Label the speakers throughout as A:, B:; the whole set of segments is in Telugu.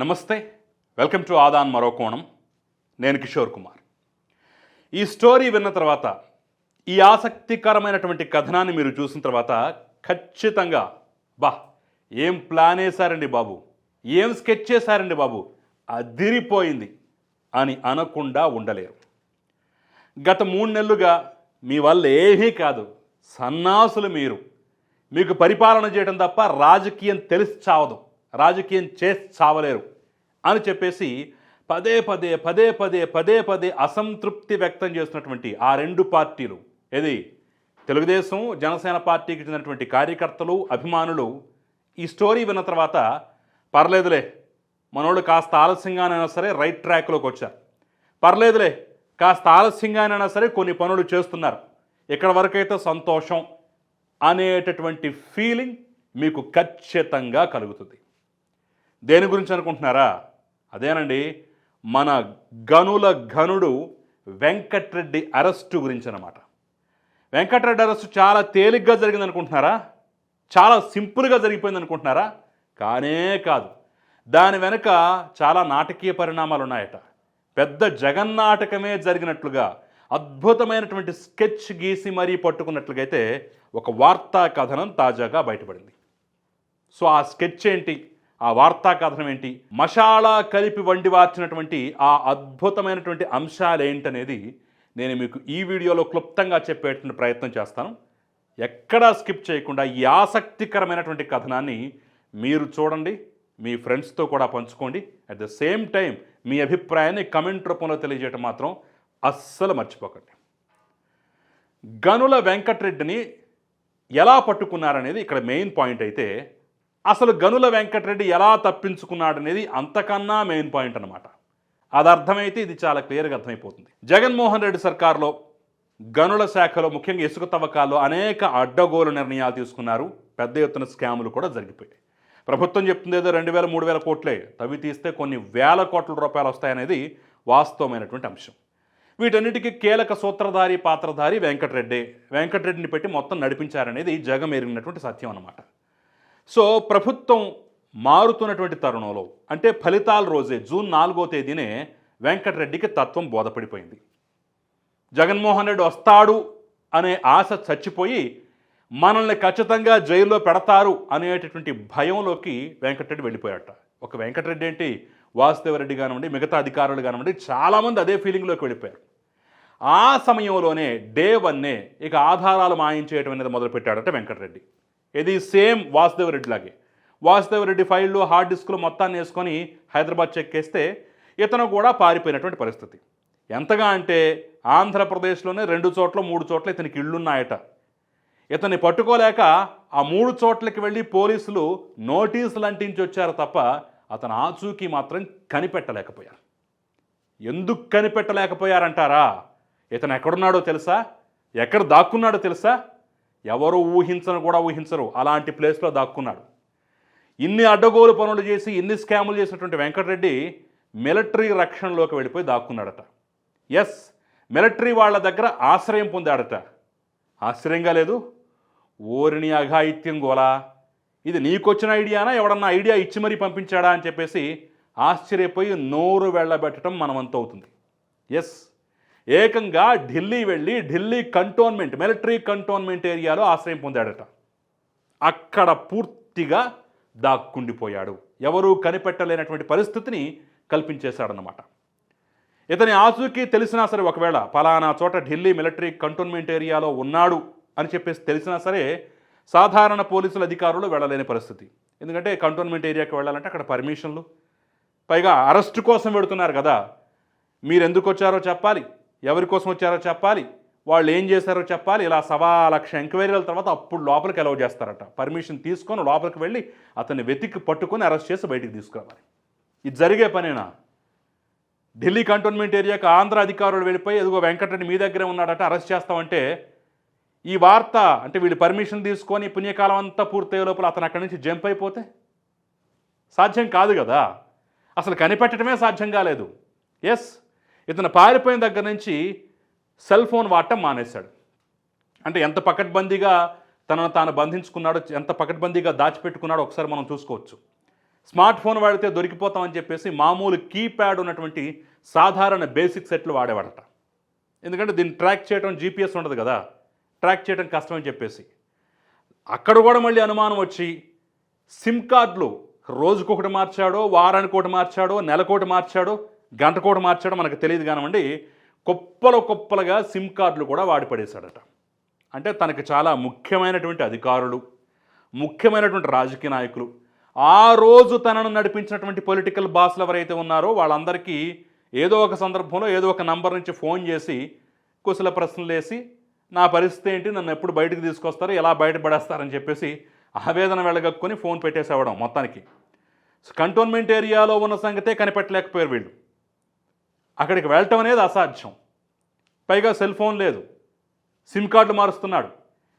A: నమస్తే వెల్కమ్ టు ఆదాన్ మరో కోణం. నేను కిషోర్ కుమార్. ఈ స్టోరీ విన్న తర్వాత ఈ ఆసక్తికరమైనటువంటి కథనాన్ని మీరు చూసిన తర్వాత ఖచ్చితంగా బా ఏం ప్లాన్ వేశారండి బాబు? ఏం స్కెచ్ చేశారండి బాబు? అదిరిపోయింది అని అనకుండా ఉండలేరు. గత మూడు నెలలుగా మీ వల్ల ఏమీ కాదు. సన్నాసులు మీరు. మీకు పరిపాలన చేయడం తప్ప రాజకీయం తెలిసి చావదు. రాజకీయం చే చావలేరు అని చెప్పేసి పదే పదే పదే పదే పదే పదే అసంతృప్తి వ్యక్తం చేస్తున్నటువంటి ఆ రెండు పార్టీలు. ఏది? తెలుగుదేశం జనసేన పార్టీకి చెందినటువంటి కార్యకర్తలు అభిమానులు ఈ స్టోరీ విన్న తర్వాత పర్లేదులే మనోళ్ళు కాస్త ఆలస్యంగానైనా సరే రైట్ ట్రాక్లోకి వచ్చారు. పర్లేదులే కాస్త ఆలస్యంగానైనా సరే కొన్ని పనులు చేస్తున్నారు. ఇక్కడ వరకైతే సంతోషం అనేటటువంటి ఫీలింగ్ మీకు ఖచ్చితంగా కలుగుతుంది. దేని గురించి అనుకుంటున్నారా? అదేనండి మన గనుల గనుడు వెంకట్రెడ్డి అరెస్టు గురించి అనమాట వెంకట్రెడ్డి అరెస్టు చాలా తేలిగ్గా జరిగింది అనుకుంటున్నారా చాలా సింపుల్గా జరిగిపోయింది అనుకుంటున్నారా కానే కాదు. దాని వెనుక చాలా నాటకీయ పరిణామాలు ఉన్నాయట పెద్ద జగన్నాటకమే జరిగినట్లుగా అద్భుతమైనటువంటి స్కెచ్ గీసి మరీ పట్టుకున్నట్లుగా అయితే ఒక వార్తా కథనం తాజాగా బయటపడింది. సో ఆ స్కెచ్ ఏంటి ఆ వార్తా కథనం ఏంటి? మషాలా కలిపి వండి వార్చినటువంటి ఆ అద్భుతమైనటువంటి అంశాలు ఏంటనేది నేను మీకు ఈ వీడియోలో క్లుప్తంగా చెప్పేటువంటి ప్రయత్నం చేస్తాను. ఎక్కడా స్కిప్ చేయకుండా ఈ ఆసక్తికరమైనటువంటి కథనాన్ని మీరు చూడండి మీ ఫ్రెండ్స్తో కూడా పంచుకోండి. అట్ ద సేమ్ టైం మీ అభిప్రాయాన్ని కమెంట్ రూపంలో తెలియజేయటం మాత్రం అస్సలు మర్చిపోకండి. గనుల వెంకటరెడ్డిని ఎలా పట్టుకున్నారనేది ఇక్కడ మెయిన్ పాయింట్ అయితే అసలు గనుల వెంకటరెడ్డి ఎలా తప్పించుకున్నాడనేది అంతకన్నా మెయిన్ పాయింట్ అనమాట అది అర్థమైతే ఇది చాలా క్లియర్గా అర్థమైపోతుంది. జగన్మోహన్ రెడ్డి సర్కార్లో గనుల శాఖలో ముఖ్యంగా ఇసుక తవ్వకాల్లో అనేక అడ్డగోలు నిర్ణయాలు తీసుకున్నారు. పెద్ద ఎత్తున స్కాములు కూడా జరిగిపోయాయి. ప్రభుత్వం చెప్తుంది ఏదో రెండు వేల మూడు వేల కోట్లే. తవ్వి తీస్తే కొన్ని వేల కోట్ల రూపాయలు వస్తాయనేది వాస్తవమైనటువంటి అంశం. వీటన్నిటికీ కీలక సూత్రధారి పాత్రధారి వెంకటరెడ్డి. వెంకటరెడ్డిని పెట్టి మొత్తం నడిపించారనేది జగమెరిగినటువంటి సత్యం అన్నమాట. సో ప్రభుత్వం మారుతున్నటువంటి తరుణంలో అంటే ఫలితాల రోజే జూన్ నాలుగో తేదీనే వెంకటరెడ్డికి తత్వం బోధపడిపోయింది. జగన్మోహన్ రెడ్డి వస్తాడు అనే ఆశ చచ్చిపోయి మనల్ని ఖచ్చితంగా జైల్లో పెడతారు అనేటటువంటి భయంలోకి వెంకటరెడ్డి వెళ్ళిపోయాట ఒక వెంకటరెడ్డి ఏంటి? వాసుదేవరెడ్డి కానివ్వండి మిగతా అధికారులు కానివ్వండి చాలామంది అదే ఫీలింగ్లోకి వెళ్ళిపోయారు. ఆ సమయంలోనే డే వన్నే ఇక ఆధారాలు మాయించేయటం అనేది మొదలుపెట్టాడట వెంకటరెడ్డి. ఇది సేమ్ వాసుదేవరెడ్డి లాగే వాసుదేవరెడ్డి ఫైళ్ళు హార్డ్ డిస్క్లు మొత్తాన్ని వేసుకొని హైదరాబాద్ చెక్కేస్తే ఇతను కూడా పారిపోయినటువంటి పరిస్థితి. ఎంతగా అంటే ఆంధ్రప్రదేశ్లోనే రెండు చోట్ల మూడు చోట్ల ఇతనికి ఇళ్ళున్నాయట. ఇతన్ని పట్టుకోలేక ఆ మూడు చోట్లకి వెళ్ళి పోలీసులు నోటీసులు అంటించి వచ్చారు తప్ప అతను ఆచూకీ మాత్రం కనిపెట్టలేకపోయారు. ఎందుకు కనిపెట్టలేకపోయారంటారా? ఇతను ఎక్కడున్నాడో తెలుసా? ఎక్కడ దాక్కున్నాడో తెలుసా? ఎవరు ఊహించను కూడా ఊహించరు. అలాంటి ప్లేస్లో దాక్కున్నాడు. ఇన్ని అడ్డగోలు పనులు చేసి ఇన్ని స్కాములు చేసినటువంటి వెంకటరెడ్డి మిలిటరీ రక్షణలోకి వెళ్ళిపోయి దాక్కున్నాడట. ఎస్ మిలిటరీ వాళ్ళ దగ్గర ఆశ్రయం పొందాడట. ఆశ్చర్యంగా లేదు. ఓరిని అఘాయిత్యం గోలా. ఇది నీకొచ్చిన ఐడియానా? ఎవడన్నా ఐడియా ఇచ్చి మరీ పంపించాడా అని చెప్పేసి ఆశ్చర్యపోయి నోరు వెళ్ళబెట్టడం మనమంత అవుతుంది ఎస్ ఏకంగా ఢిల్లీ వెళ్ళి ఢిల్లీ కంటోన్మెంట్ మిలిటరీ కంటోన్మెంట్ ఏరియాలో ఆశ్రయం పొందాడట. అక్కడ పూర్తిగా దాక్కుండిపోయాడు. ఎవరూ కనిపెట్టలేనటువంటి పరిస్థితిని కల్పించేశాడనమాట ఇతని ఆచూకీ తెలిసినా సరే ఒకవేళ పలానా చోట ఢిల్లీ మిలిటరీ కంటోన్మెంట్ ఏరియాలో ఉన్నాడు అని చెప్పేసి తెలిసినా సరే సాధారణ పోలీసుల అధికారులు వెళ్ళలేని పరిస్థితి. ఎందుకంటే కంటోన్మెంట్ ఏరియాకి వెళ్ళాలంటే అక్కడ పర్మిషన్లు పైగా అరెస్ట్ కోసం వెడుతున్నారు కదా. మీరు ఎందుకు వచ్చారో చెప్పాలి. ఎవరి కోసం వచ్చారో చెప్పాలి. వాళ్ళు ఏం చేశారో చెప్పాలి. ఇలా సవా లక్ష ఎంక్వైరీల తర్వాత అప్పుడు లోపలికి అలౌ చేస్తారట. పర్మిషన్ తీసుకొని లోపలికి వెళ్ళి అతన్ని వెతికి పట్టుకొని అరెస్ట్ చేసి బయటికి తీసుకురావాలి. ఇది జరిగే పనేనా? ఢిల్లీ కంటోన్మెంట్ ఏరియాకి ఆంధ్ర అధికారులు వెళ్ళిపోయి ఎదుగో వెంకటరెడ్డి మీ దగ్గరే ఉన్నాడట అరెస్ట్ చేస్తామంటే ఈ వార్త అంటే వీళ్ళు పర్మిషన్ తీసుకొని పుణ్యకాలం అంతా పూర్తయ్యే లోపల అతను అక్కడి నుంచి జంప్ అయిపోతే సాధ్యం కాదు కదా. అసలు కనిపెట్టడమే సాధ్యం కాలేదు. ఎస్ ఇతను పారిపోయిన దగ్గర నుంచి సెల్ ఫోన్ వాడటం మానేశాడు. అంటే ఎంత పకడ్బందీగా తనను తాను బంధించుకున్నాడో ఎంత పకడ్బందీగా దాచిపెట్టుకున్నాడో ఒకసారి మనం చూసుకోవచ్చు. స్మార్ట్ ఫోన్ వాడితే దొరికిపోతామని చెప్పేసి మామూలు కీప్యాడ్ ఉన్నటువంటి సాధారణ బేసిక్ సెట్లు వాడేవాడట. ఎందుకంటే దీన్ని ట్రాక్ చేయడం జీపీఎస్ ఉండదు కదా. ట్రాక్ చేయడం అని చెప్పేసి. అక్కడ కూడా మళ్ళీ అనుమానం వచ్చి సిమ్ కార్డులు రోజుకొకటి మార్చాడో వారానికి ఒకటి మార్చాడో నెలకోటి మార్చాడో గంట కూడా మార్చాడో మనకు తెలియదు కానివ్వండి కుప్పలు కుప్పలుగా సిమ్ కార్డులు కూడా వాడి పడేశాడట. అంటే తనకు చాలా ముఖ్యమైనటువంటి అధికారులు ముఖ్యమైనటువంటి రాజకీయ నాయకులు ఆ రోజు తనను నడిపించినటువంటి పొలిటికల్ బాస్లు ఎవరైతే ఉన్నారో వాళ్ళందరికీ ఏదో ఒక సందర్భంలో ఏదో ఒక నంబర్ నుంచి ఫోన్ చేసి కుశల ప్రశ్నలు వేసి నా పరిస్థితి ఏంటి నన్ను ఎప్పుడు బయటకు తీసుకొస్తారు ఎలా బయటపడేస్తారని చెప్పేసి ఆవేదన వెళ్ళగక్కుని ఫోన్ పెట్టేసేవడం మొత్తానికి. కంటోన్మెంట్ ఏరియాలో ఉన్న సంగతే కనిపెట్టలేకపోయారు వీళ్ళు. అక్కడికి వెళ్ళటం అనేది అసాధ్యం. పైగా సెల్ ఫోన్ లేదు. సిమ్ కార్డు మారుస్తున్నాడు.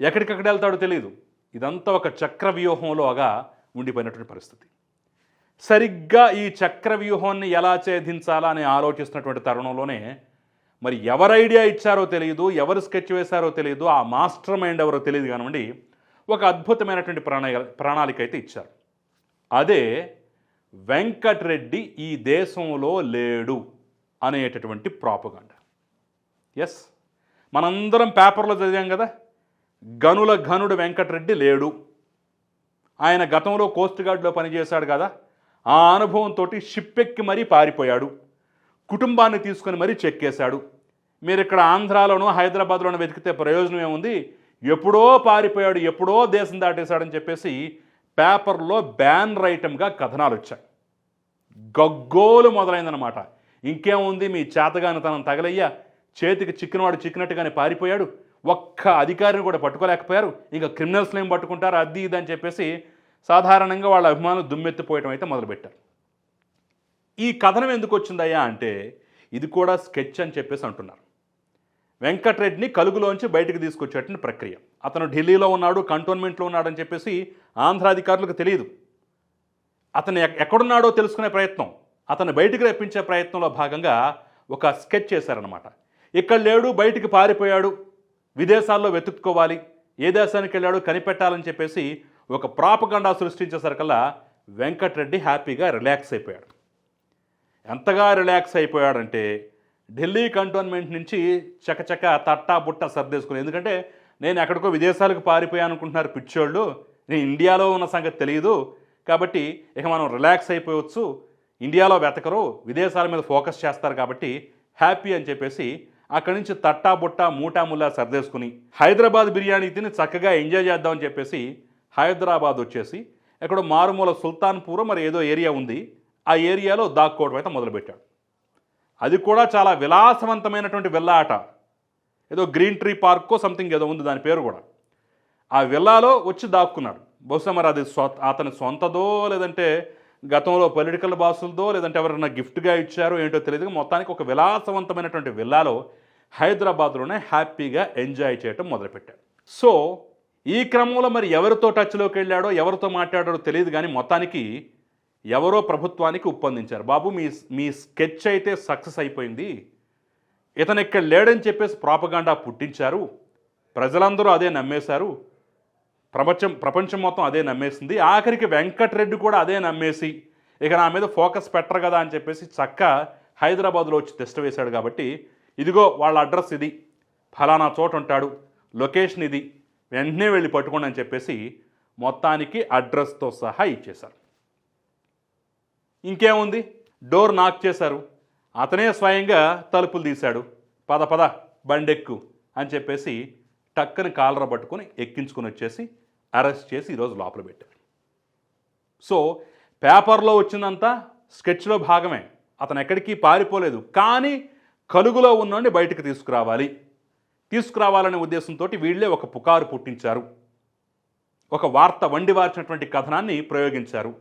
A: ఎక్కడికక్కడ వెళ్తాడో తెలియదు ఇదంతా ఒక చక్ర వ్యూహంలోగా ఉండిపోయినటువంటి పరిస్థితి. సరిగ్గా ఈ చక్ర వ్యూహాన్ని ఎలా ఛేదించాలా అని ఆలోచిస్తున్నటువంటి తరుణంలోనే మరి ఎవరు ఐడియా ఇచ్చారో తెలియదు ఎవరు స్కెచ్ వేశారో తెలియదు ఆ మాస్టర్ మైండ్ ఎవరో తెలియదు కానివ్వండి ఒక అద్భుతమైనటువంటి ప్రణాళిక ప్రణాళిక అయితే ఇచ్చారు. అదే వెంకట్రెడ్డి ఈ దేశంలో లేడు. అనేటటువంటి ప్రాపగాండ. ఎస్ మనందరం పేపర్లో చదివాం కదా? గనుల ఘనుడు వెంకటరెడ్డి లేడు. ఆయన గతంలో కోస్ట్ గార్డ్లో పనిచేశాడు కదా? ఆ అనుభవంతో షిప్ ఎక్కి మరీ పారిపోయాడు. కుటుంబాన్ని తీసుకొని మరీ చెక్కేశాడు. మీరు ఇక్కడ ఆంధ్రాలోనూ హైదరాబాద్లోనూ వెతికితే ప్రయోజనం ఏముంది? ఎప్పుడో పారిపోయాడు ఎప్పుడో దేశం దాటేశాడని చెప్పేసి పేపర్లో బ్యాన్ రైటమ్గా కథనాలు వచ్చాయి గగ్గోలు మొదలైందనమాట ఇంకేముంది? మీ చేతగానితనం తగలయ్యా. చేతికి చిక్కినవాడు చిక్కినట్టుగానే పారిపోయాడు. ఒక్క అధికారిని కూడా పట్టుకోలేకపోయారు. ఇంకా క్రిమినల్స్ని ఏం పట్టుకుంటారు? అది ఇది అని చెప్పేసి సాధారణంగా వాళ్ళ అభిమానులు దుమ్మెత్తిపోయటం అయితే మొదలుపెట్టారు. ఈ కథనం ఎందుకు వచ్చిందయ్యా అంటే ఇది కూడా స్కెచ్ అని చెప్పేసి అంటున్నారు. వెంకట్రెడ్డిని కలుగులోంచి బయటకు తీసుకొచ్చేటువంటి ప్రక్రియ. అతను ఢిల్లీలో ఉన్నాడు కంటోన్మెంట్లో ఉన్నాడని చెప్పేసి ఆంధ్ర అధికారులకు తెలియదు. అతను ఎక్కడున్నాడో తెలుసుకునే ప్రయత్నం. అతను బయటికి రప్పించే ప్రయత్నంలో భాగంగా ఒక స్కెచ్ చేశారనమాట ఇక్కడ లేడు బయటికి పారిపోయాడు విదేశాల్లో వెతుక్కోవాలి ఏ దేశానికి వెళ్ళాడు కనిపెట్టాలని చెప్పేసి ఒక ప్రాపగండా సృష్టించేసరికల్లా వెంకట్రెడ్డి హ్యాపీగా రిలాక్స్ అయిపోయాడు. ఎంతగా రిలాక్స్ అయిపోయాడంటే ఢిల్లీ కంటోన్మెంట్ నుంచి చకచక తట్టా బుట్ట సర్దేసుకుని ఎందుకంటే నేను ఎక్కడికో విదేశాలకు పారిపోయాను అనుకుంటున్నారు పిచ్చోళ్ళు నేను ఇండియాలో ఉన్న సంగతి తెలియదు కాబట్టి ఇక మనం రిలాక్స్ అయిపోవచ్చు ఇండియాలో వెతకరు విదేశాల మీద ఫోకస్ చేస్తారు కాబట్టి హ్యాపీ అని చెప్పేసి అక్కడి నుంచి తట్టా బుట్ట మూటాముల్లా సర్దేసుకుని హైదరాబాద్ బిర్యానీ తిని చక్కగా ఎంజాయ్ చేద్దామని చెప్పేసి హైదరాబాద్ వచ్చేసి ఎక్కడో మారుమూల సుల్తాన్పూర్ మరి ఏదో ఏరియా ఉంది. ఆ ఏరియాలో దాక్కోవడం అయితే మొదలుపెట్టాడు. అది కూడా చాలా విలాసవంతమైనటువంటి విల్లా ఆట. ఏదో గ్రీన్ ట్రీ పార్కో సంథింగ్ ఏదో ఉంది దాని పేరు కూడా. ఆ విల్లాలో వచ్చి దాక్కున్నాడు. బహుశా మరి అది అతని సొంతదో లేదంటే గతంలో పొలిటికల్ బాసులతో లేదంటే ఎవరైనా గిఫ్ట్గా ఇచ్చారో ఏంటో తెలియదు. మొత్తానికి ఒక విలాసవంతమైనటువంటి విల్లాలో హైదరాబాద్లోనే హ్యాపీగా ఎంజాయ్ చేయటం మొదలుపెట్టాడు సో ఈ క్రమంలో మరి ఎవరితో టచ్లోకి వెళ్ళాడో ఎవరితో మాట్లాడాడో తెలియదు కానీ మొత్తానికి ఎవరో ప్రభుత్వానికి ఉప్పందించారు. బాబు మీ మీ స్కెచ్ అయితే సక్సెస్ అయిపోయింది. ఇతను ఇక్కడ లేడని చెప్పేసి ప్రాపగాండా పుట్టించారు. ప్రజలందరూ అదే నమ్మేశారు. ప్రపంచం ప్రపంచం మొత్తం అదే నమ్మేసింది. ఆఖరికి వెంకటరెడ్డి కూడా అదే నమ్మేసి ఇక నా మీద ఫోకస్ పెట్టరు కదా అని చెప్పేసి చక్క హైదరాబాద్లో వచ్చి టెస్ట్ వేశాడు కాబట్టి ఇదిగో వాళ్ళ అడ్రస్ ఇది ఫలానా చోట ఉంటాడు లొకేషన్ ఇది వెంటనే వెళ్ళి పట్టుకోండి అని చెప్పేసి మొత్తానికి అడ్రస్తో సహా ఇచ్చేశారు. ఇంకేముంది? డోర్ నాక్ చేశారు. అతనే స్వయంగా తలుపులు తీశాడు. పద పద బండెక్కు అని చెప్పేసి టక్కని కాలర పట్టుకొని ఎక్కించుకొని వచ్చేసి అరెస్ట్ చేసి ఈరోజు లోపల పెట్టారు సో పేపర్లో వచ్చిందంతా స్కెచ్లో భాగమే. అతను ఎక్కడికి పారిపోలేదు. కానీ కలుగులో ఉన్నోడిని బయటకు తీసుకురావాలి. తీసుకురావాలనే ఉద్దేశంతో వీళ్ళే ఒక పుకారు పుట్టించారు. ఒక వార్త వండి వార్చినటువంటి కథనాన్ని ప్రయోగించారు.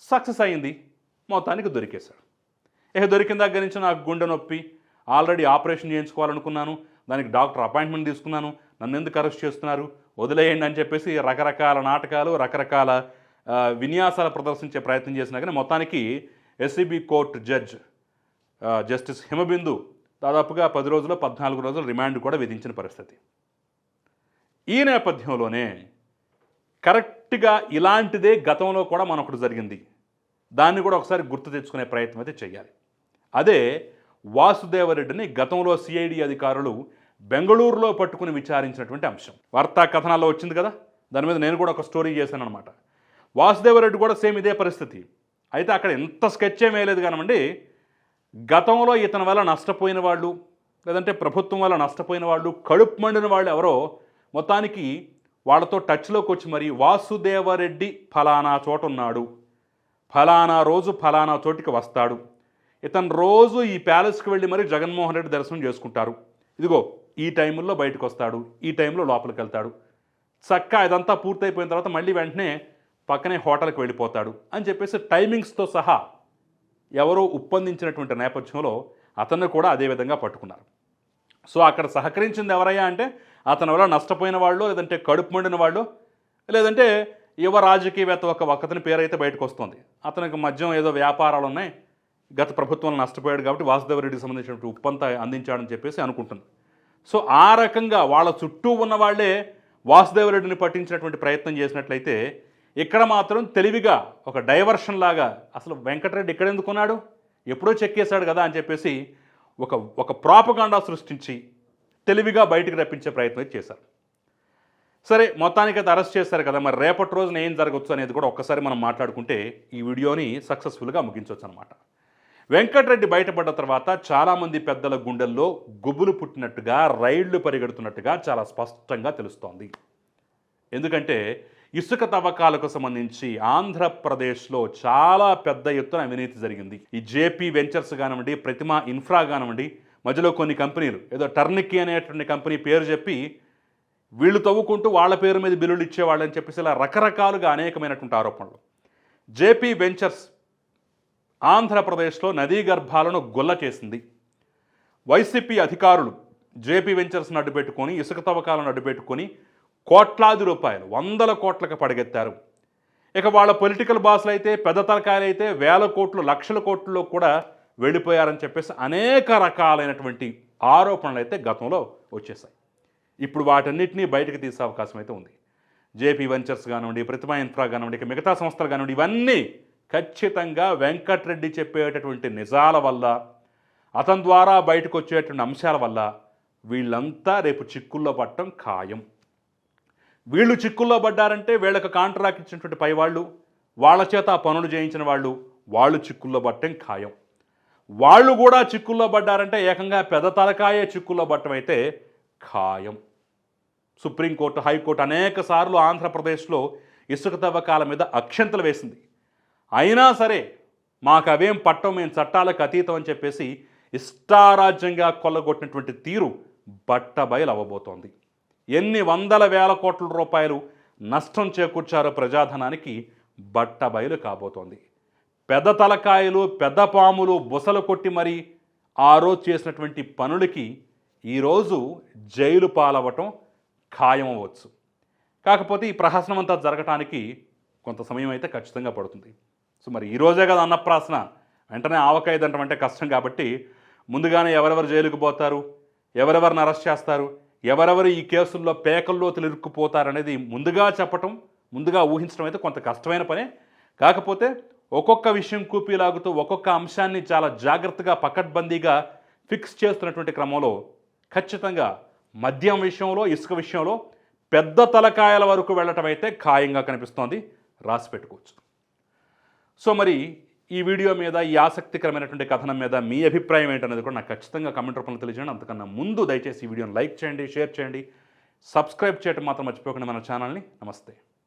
A: సక్సెస్ అయింది. మొత్తానికి దొరికేశాడు. ఇక దొరికిన దగ్గర నుంచి నాకు గుండె నొప్పి. ఆల్రెడీ ఆపరేషన్ చేయించుకోవాలనుకున్నాను. దానికి డాక్టర్ అపాయింట్మెంట్ తీసుకున్నాను. నన్ను ఎందుకు అరెస్ట్ చేస్తున్నారు? వదిలేయండి అని చెప్పేసి రకరకాల నాటకాలు రకరకాల విన్యాసాలు ప్రదర్శించే ప్రయత్నం చేసినా కానీ మొత్తానికి SCB court judge justice Himabindu దాదాపుగా పది రోజులు పద్నాలుగు రోజులు రిమాండ్ కూడా విధించిన పరిస్థితి. ఈ నేపథ్యంలోనే కరెక్ట్గా ఇలాంటిదే గతంలో కూడా మనొకటి జరిగింది. దాన్ని కూడా ఒకసారి గుర్తు తెచ్చుకునే ప్రయత్నం అయితే చేయాలి అదే వాసుదేవరెడ్డిని గతంలో సిఐడి అధికారులు బెంగళూరులో పట్టుకుని విచారించినటువంటి అంశం. వార్తా కథనాల్లో వచ్చింది కదా? దాని మీద నేను కూడా ఒక స్టోరీ చేశాను అనమాట వాసుదేవరెడ్డి కూడా సేమ్ ఇదే పరిస్థితి. అయితే అక్కడ ఎంత స్కెచ్ ఏం వేయలేదు కానివ్వండి గతంలో ఇతని వల్ల నష్టపోయిన వాళ్ళు లేదంటే ప్రభుత్వం వల్ల నష్టపోయిన వాళ్ళు కడుపు మండిన వాళ్ళు ఎవరో మొత్తానికి వాళ్ళతో టచ్లోకి వచ్చి మరి వాసుదేవరెడ్డి ఫలానా చోట ఉన్నాడు. ఫలానా రోజు ఫలానా చోటికి వస్తాడు. ఇతను రోజు ఈ ప్యాలెస్కి వెళ్ళి మరి జగన్మోహన్ రెడ్డి దర్శనం చేసుకుంటారు. ఇదిగో ఈ టైంలో బయటకు వస్తాడు ఈ టైంలో లోపలికి వెళ్తాడు చక్క ఇదంతా పూర్తయిపోయిన తర్వాత మళ్ళీ వెంటనే పక్కనే హోటల్కి వెళ్ళిపోతాడు అని చెప్పేసి టైమింగ్స్తో సహా ఎవరో ఉప్పందించినటువంటి నేపథ్యంలో అతన్ని కూడా అదే విధంగా పట్టుకున్నారు. సో అక్కడ సహకరించింది ఎవరయ్యా అంటే అతని వల్ల నష్టపోయిన వాళ్ళు లేదంటే కడుపు మండిన వాళ్ళు లేదంటే యువ రాజకీయవేత్త ఒక ఒకతని పేరైతే బయటకు వస్తుంది అతనికి మధ్యం ఏదో వ్యాపారాలు ఉన్నాయి. గత ప్రభుత్వంలో నష్టపోయాడు కాబట్టి వాసుదేవరెడ్డికి సంబంధించినటువంటి ఉప్పంతా అందించాడని చెప్పేసి అనుకుంటుంది సో ఆ రకంగా వాళ్ళ చుట్టూ ఉన్న వాళ్ళే వాసుదేవరెడ్డిని పట్టించినటువంటి ప్రయత్నం చేసినట్లయితే ఇక్కడ మాత్రం తెలివిగా ఒక డైవర్షన్ లాగా అసలు వెంకటరెడ్డి ఇక్కడ ఎందుకున్నాడు ఎప్పుడో చెక్కేశాడు కదా అని చెప్పేసి ఒక ఒక ప్రాపగాండా సృష్టించి తెలివిగా బయటికి రప్పించే ప్రయత్నం చేశారు. సరే మొత్తానికి అయితే అరెస్ట్ చేశారు కదా. మరి రేపటి రోజున ఏం జరగవచ్చు అనేది కూడా ఒక్కసారి మనం మాట్లాడుకుంటే ఈ వీడియోని సక్సెస్ఫుల్గా ముగించవచ్చు అనమాట వెంకటరెడ్డి బయటపడ్డ తర్వాత చాలామంది పెద్దల గుండెల్లో గుబులు పుట్టినట్టుగా రైళ్ళు పరిగెడుతున్నట్టుగా చాలా స్పష్టంగా తెలుస్తోంది. ఎందుకంటే ఇసుక తవ్వకాలకు సంబంధించి ఆంధ్రప్రదేశ్లో చాలా పెద్ద ఎత్తున అవినీతి జరిగింది. ఈ జేపీ వెంచర్స్ కానివ్వండి ప్రతిమ ఇన్ఫ్రా కానివ్వండి మధ్యలో కొన్ని కంపెనీలు ఏదో టర్నికీ అనేటువంటి కంపెనీ పేరు చెప్పి వీళ్ళు తవ్వుకుంటూ వాళ్ళ పేరు మీద బిల్లులు ఇచ్చేవాళ్ళని చెప్పేసి ఇలా రకరకాలుగా అనేకమైనటువంటి ఆరోపణలు. జేపీ వెంచర్స్ ఆంధ్రప్రదేశ్లో నదీ గర్భాలను గొల్ల చేసింది. వైసీపీ అధికారులు జేపీ వెంచర్స్ను అడ్డుపెట్టుకొని ఇసుక తవ్వకాలను అడ్డుపెట్టుకొని కోట్లాది రూపాయలు వందల కోట్లకు పడగెత్తారు. ఇక వాళ్ళ పొలిటికల్ బాసులు అయితే పెద్ద తలకాయలు అయితే వేల కోట్లు లక్షల కోట్లలో కూడా వెళ్ళిపోయారని చెప్పేసి అనేక రకాలైనటువంటి ఆరోపణలు అయితే గతంలో వచ్చేసాయి ఇప్పుడు వాటన్నిటినీ బయటకు తీసే అవకాశం అయితే ఉంది. జేపీ వెంచర్స్ కానివ్వండి ప్రతిమా ఇన్ఫ్రా కానివ్వండి ఇక మిగతా సంస్థలు కానివ్వండి ఇవన్నీ ఖచ్చితంగా వెంకట్రెడ్డి చెప్పేటటువంటి నిజాల వల్ల అతని ద్వారా బయటకు వచ్చేటువంటి అంశాల వల్ల వీళ్ళంతా రేపు చిక్కుల్లో పడటం ఖాయం. వీళ్ళు చిక్కుల్లో పడ్డారంటే వీళ్ళకి కాంట్రాక్ట్ ఇచ్చినటువంటి పై వాళ్ళు వాళ్ళ చేత ఆ పనులు చేయించిన వాళ్ళు వాళ్ళు చిక్కుల్లో పట్టడం ఖాయం. వాళ్ళు కూడా చిక్కుల్లో పడ్డారంటే ఏకంగా పెద్ద తలకాయే చిక్కుల్లో పట్టడం అయితే ఖాయం. సుప్రీంకోర్టు హైకోర్టు అనేక సార్లు ఆంధ్రప్రదేశ్లో ఇసుక తవ్వకాల మీద అక్షంతలు వేసింది. అయినా సరే మాకు అవేం పట్టం మేము చట్టాలకు అతీతం అని చెప్పేసి ఇష్టారాజ్యంగా కొల్లగొట్టినటువంటి తీరు బట్టబయలు అవ్వబోతోంది ఎన్ని వందల వేల కోట్ల రూపాయలు నష్టం చేకూర్చారో ప్రజాధనానికి బట్టబయలు కాబోతోంది. పెద్ద తలకాయలు పెద్ద పాములు బుసలు కొట్టి మరీ ఆ రోజు చేసినటువంటి పనులకి ఈరోజు జైలు పాలవటం ఖాయం అవ్వచ్చు కాకపోతే ఈ ప్రహసనం అంతా జరగటానికి కొంత సమయం అయితే ఖచ్చితంగా పడుతుంది. సో మరి ఈరోజే కదా అన్నప్రాసన. వెంటనే ఆవకాయ దండం అంటే కష్టం కాబట్టి ముందుగానే ఎవరెవరు జైలుకు పోతారు? ఎవరెవరిని అరెస్ట్ చేస్తారు? ఎవరెవరు ఈ కేసుల్లో పేకల్లో తెలుక్కుపోతారనేది ముందుగా చెప్పటం ముందుగా ఊహించడం అయితే కొంత కష్టమైన పనే. కాకపోతే ఒక్కొక్క విషయం కూపీలాగుతూ ఒక్కొక్క అంశాన్ని చాలా జాగ్రత్తగా పకడ్బందీగా ఫిక్స్ చేస్తున్నటువంటి క్రమంలో ఖచ్చితంగా మద్యం విషయంలో ఇసుక విషయంలో పెద్ద తలకాయల వరకు వెళ్ళటం అయితే ఖాయంగా కనిపిస్తోంది. రాసి పెట్టుకోవచ్చు. సో మరి ఈ వీడియో మీద ఈ ఆసక్తికరమైనటువంటి కథనం మీద మీ అభిప్రాయం ఏంటనేది కూడా నాకు ఖచ్చితంగా కమెంట్ రూపంలో తెలియజేయండి. అంతకన్నా ముందు దయచేసి ఈ వీడియోని లైక్ చేయండి షేర్ చేయండి. సబ్స్క్రైబ్ చేయటం మాత్రం మర్చిపోకండి మన ఛానల్ని. నమస్తే.